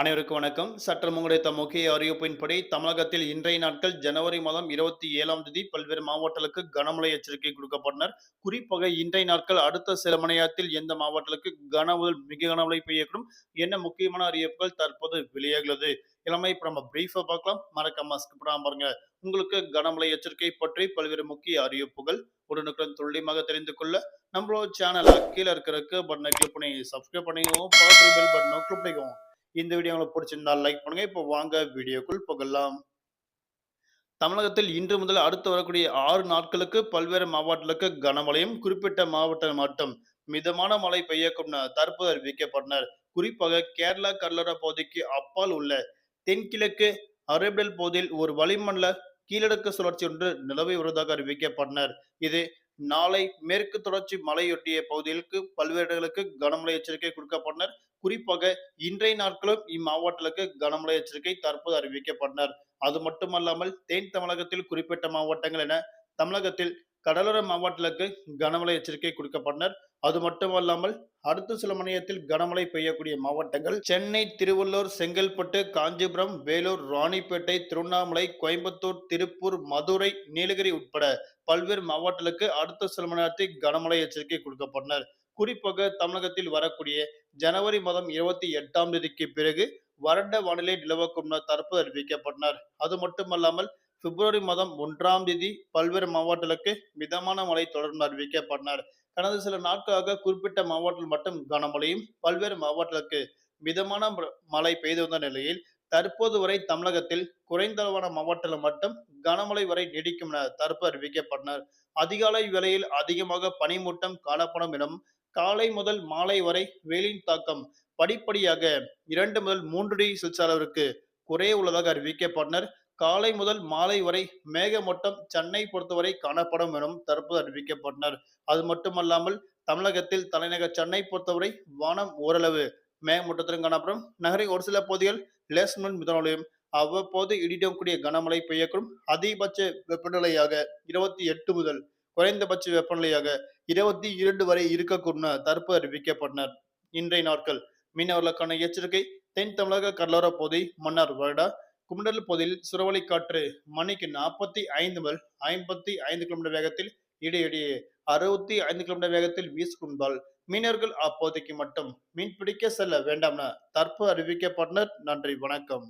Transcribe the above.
அனைவருக்கும் வணக்கம். சற்று கிடைத்த முக்கிய அறிவிப்பின்படி தமிழகத்தில் இன்றைய நாட்கள் ஜனவரி மாதம் இருபத்தி ஏழாம் தேதி பல்வேறு மாவட்டங்களுக்கு கனமழை எச்சரிக்கை கொடுக்கப்பட்டனர். குறிப்பாக இன்றைய நாட்கள் அடுத்த சில மணி நேரத்தில் எந்த மாவட்டங்களுக்கு கனமுதல் மிக கனமழை பெய்யக்கூடும்? என்ன முக்கியமான அறிவிப்புகள் தற்போது வெளியாகிறது எல்லாமே இப்ப நம்ம பிரீஃபா பார்க்கலாம். மறக்காம ஸ்கிப் பாருங்க. உங்களுக்கு கனமழை எச்சரிக்கை பற்றி பல்வேறு முக்கிய அறிவிப்புகள் உடனுக்குடன் துல்லியமாக தெரிந்து கொள்ள நம்மளோட சேனலை கீழே இருக்கிற பட்டனை கிளிக் பண்ணி சப்ஸ்கிரைப் பண்ணிக்கோங்க. பெல் பட்டனை கிளிக் பண்ணிக்கோங்க. இந்த வீடியோ உங்களுக்கு பிடிச்சிருந்தால் லைக் பண்ணுங்க. இப்போ வாங்க வீடியோக்குள் போகலாம். தமிழகத்தில் இன்று முதல் அடுத்து வரக்கூடிய ஆறு நாட்களுக்கு பல்வேறு மாவட்டங்களுக்கு கனமழையும் குறிப்பிட்ட மாவட்டம் மட்டும் மிதமான மழை பெய்யக்கும் தற்போது அறிவிக்கப்பட்டனர். குறிப்பாக கேரளா கடலோர பகுதிக்கு அப்பால் உள்ள தென்கிழக்கு அரேபியல் பகுதியில் ஒரு வளிமண்டல கீழடுக்கு சுழற்சி ஒன்று நிலவி வருவதாக அறிவிக்கப்பட்டனர். இது நாளை மேற்கு தொடர்ச்சி மலையொட்டிய பகுதிகளுக்கு பல்வேறு இடங்களுக்கு கனமழை எச்சரிக்கை கொடுக்கப்பட்டனர். குறிப்பாக இன்றைய நாட்களும் இம்மாவட்டங்களுக்கு கனமழை எச்சரிக்கை தற்போது அறிவிக்கப்பட்டனர். அது மட்டுமல்லாமல் தென் தமிழகத்தில் குறிப்பிட்ட மாவட்டங்கள் என தமிழகத்தில் கடலோர மாவட்டங்களுக்கு கனமழை எச்சரிக்கை கொடுக்கப்பட்டனர். அது மட்டுமல்லாமல் அடுத்த சில மணியத்தில் கனமழை பெய்யக்கூடிய மாவட்டங்கள் சென்னை திருவள்ளூர் செங்கல்பட்டு காஞ்சிபுரம் வேலூர் ராணிப்பேட்டை திருவண்ணாமலை கோயம்புத்தூர் திருப்பூர் மதுரை நீலகிரி உட்பட பல்வேறு மாவட்டங்களுக்கு அடுத்த சில மணி நேரத்தில் கனமழை எச்சரிக்கை கொடுக்கப்பட்டனர். குறிப்பாக தமிழகத்தில் வரக்கூடிய ஜனவரி மாதம் இருபத்தி எட்டாம் தேதிக்கு பிறகு வறண்ட வானிலை நிலவக்கும் தரப்பு அறிவிக்கப்பட்டனர். அது மட்டுமல்லாமல் பிப்ரவரி மாதம் ஒன்றாம் தேதி பல்வேறு மாவட்டங்களுக்கு மிதமான மழை தொடர்ந்து அறிவிக்கப்பட்டனர். கடந்த சில நாட்களாக குறிப்பிட்ட மாவட்டத்தில் மட்டும் கனமழையும் பல்வேறு மாவட்டங்களுக்கு மிதமான மழை பெய்து வந்த நிலையில் தற்போது வரை தமிழகத்தில் குறைந்த அளவான மாவட்டத்தில் மட்டும் கனமழை வரை நீடிக்கும் என தற்போது அறிவிக்கப்பட்டனர். அதிகாலை வேளையில் அதிகமாக பனிமூட்டம் காணப்படும் எனவும் காலை முதல் மாலை வரை வெயிலின் தாக்கம் படிப்படியாக இரண்டு முதல் மூன்று டிகிரி செல்சியஸ் அளவிற்கு குறைய உள்ளதாக அறிவிக்கப்பட்டனர். காலை முதல் மாலை வரை மேகமூட்டம் சென்னை பொறுத்தவரை காணப்படும் எனவும் தற்போது அறிவிக்கப்பட்டனர். அது மட்டுமல்லாமல் தமிழகத்தில் தலைநகர் சென்னை பொறுத்தவரை வானம் ஓரளவு மேகமூட்டத்திலும் காணப்படும். நகரின் ஒரு சில பகுதிகள் லேஸ்மன் மிதனோடையும் அவ்வப்போது இடிடக்கூடிய கனமழை பெய்யக்கூடும். அதிகபட்ச வெப்பநிலையாக இருபத்தி எட்டு முதல் குறைந்தபட்ச வெப்பநிலையாக இருபத்தி இரண்டு வரை இருக்கக்கூடும் தற்போது அறிவிக்கப்பட்டனர். இன்றைய நாட்கள் மீனவர்களுக்கான எச்சரிக்கை தென் தமிழக கடலோர பகுதி மன்னார் வருடா குமண்டல் பகுதியில் சுறவழி காற்று மணிக்கு நாற்பத்தி ஐந்து முதல் ஐம்பத்தி ஐந்து கிலோமீட்டர் வேகத்தில் இடையிடையே அறுபத்தி ஐந்து கிலோமீட்டர் வேகத்தில் வீசுகின்றால் மீனவர்கள் அப்போதைக்கு மட்டும் மீன் பிடிக்க செல்ல வேண்டாம் என தற்போது அறிவிக்கப்பட்டனர். நன்றி வணக்கம்.